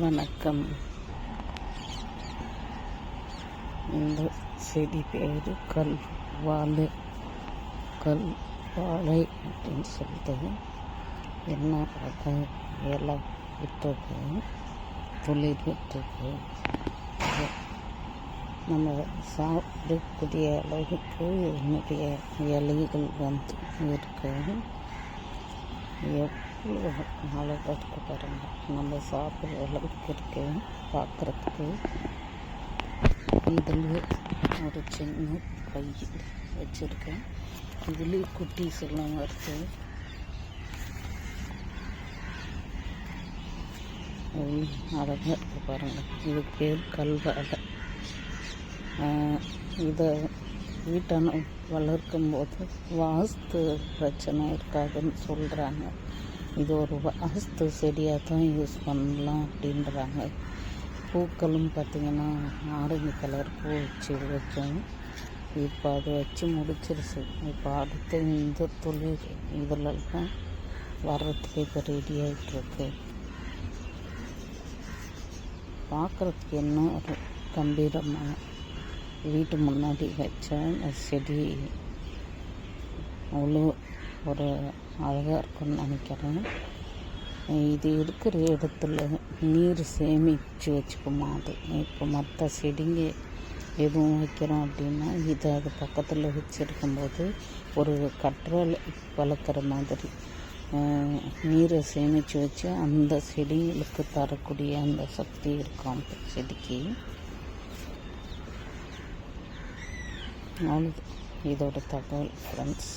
வணக்கம். இந்த செடி பேர் கல் வாழை. கல் வாழை அப்படின்னு சொல்லிட்டு என்ன அதை இலை விட்டுருக்கு துளிர் விட்டுருக்கு நம்ம சாப்பிடக்கூடிய அளவுக்கு என்னுடைய இலைகள் வந்து இருக்கு. அழகாக இருக்கு பாருங்க நம்ம சாப்பிட்ற அளவுக்கு இருக்கு. பார்க்குறதுக்கு இதில் ஒரு சின்ன பை வச்சுருக்கேன். இதுலேயும் குட்டீஸ் எல்லாம் வருது. அழகாக இருக்கு பாருங்க இது பேர் கல்வாடை. இதை வீட்டான வளர்க்கும் போது வாஸ்து பிரச்சனை இருக்காதுன்னு சொல்கிறாங்க இது ஒரு வாஸ்து செடியாக தான் யூஸ் பண்ணலாம் அப்படின்றாங்க. பூக்களும் பார்த்திங்கன்னா ஆரஞ்சு கலர் பூ வச்சு வச்சோம் இப்போ அது வச்சு முடிச்சிருச்சு. இப்போ அடுத்து இந்த தொழில் இதிலெல்லாம் வர்றதுக்கு இப்போ ரெடி ஆகிட்டுருக்கு பார்க்குறதுக்கு என்ன ஒரு கம்பீரமாக வீட்டு முன்னாடி வச்ச செடி அவ்வளோ ஒரு அழகாக இருக்கும்னு நினைக்கிறேன். இது இருக்கிற இடத்துல நீர் சேமித்து வச்சுக்குமா அது? இப்போ மற்ற செடிங்க எதுவும் வைக்கிறோம் அப்படின்னா இதை அது பக்கத்தில் வச்சுருக்கும்போது ஒரு கற்றல் வளர்க்குற மாதிரி நீரை சேமித்து வச்சு அந்த செடிகளுக்கு தரக்கூடிய அந்த சக்தி இருக்கும் அந்த செடிக்கு. அவ்வளோ இதோட தகவல் ஃப்ரெண்ட்ஸ்